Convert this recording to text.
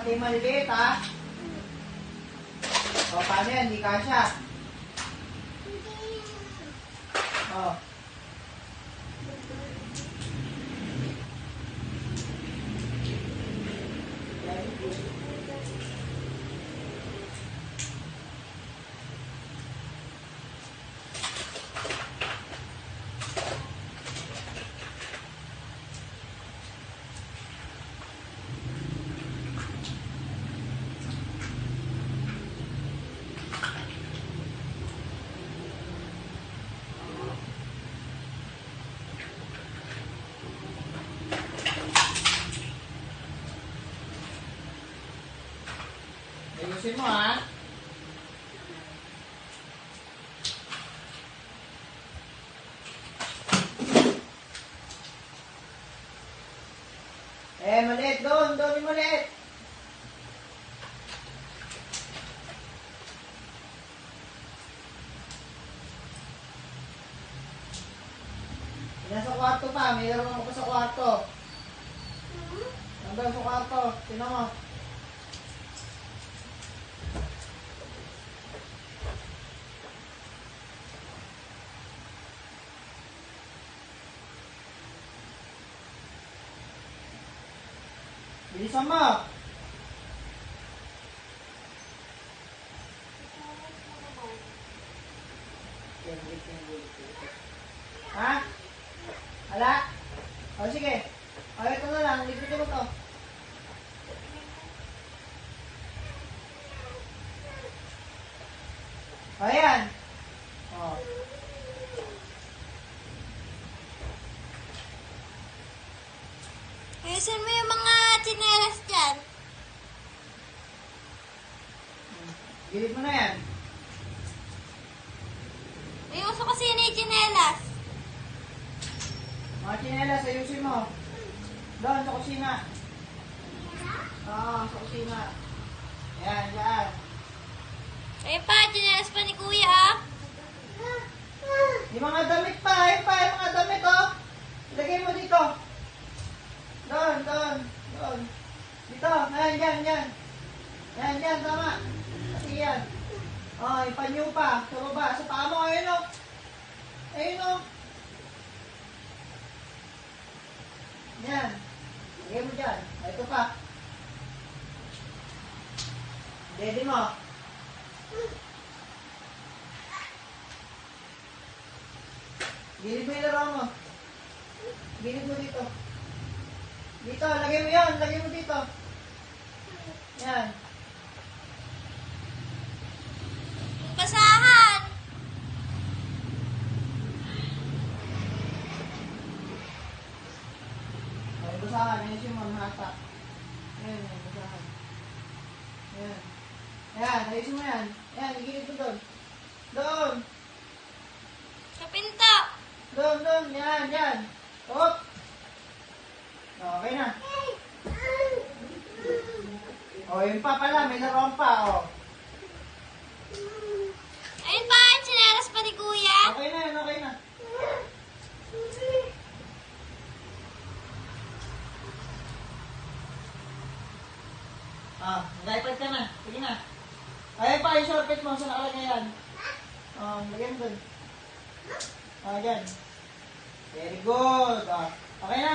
pati maliliit, ha? O, paano yan? Hindi kasha. O. Ayusin mo, ha? Eh, maliit doon. Doon yung maliit. Nasa kwarto pa. May laro ako sa kwarto. Nandun sa kwarto. Sino mo? Bilisan mo. Ha? Hala? O sige. O ito na lang. Lipitin mo to. O yan. O. Ayusin mo yung mga tsinelas dyan. Gilid mo na yan. May uso kasi yun yung tsinelas. Mga chinelas, ayusin mo. Doon, sa kusina. Oo, sa kusina. Yan, yan. Ayun pa, tsinelas pa ni kuya ah. Yung mga damit pa, ayun pa, yung mga damit, oh. Ilagay mo dito. Doon, doon, doon. Dito, yan, yan, yan. Yan, yan, tama. Kasi yan. Oh, yung panyo pa, sa baba, sa paa mo, ayun, oh. Ayun, oh. Yan. Lagay mo dyan. Ito pa. Ready mo. Gilid mo yung laro mo. Gilid mo dito. Dito, lagay mo yan. Lagay mo dito. Yan. Yan siya mga hata. Yan, yan, basahan. Yan. Yan, ayusin mo yan. Yan, igilid mo doon. Doon. Sa pinto. Doon, doon. Yan, yan. Op. Okay na. O, yun pa pala. May laruan pa, o. Ayun pa, tsinelas pa ni kuya. Okay na yan, okay na. Ah, mag-iPad ka na. Sige na. Ayun pa, yung shortcut mo. Saan nakalagay yan? Oh, lagyan dun. Ah, yan. Very good. Ah, okay na?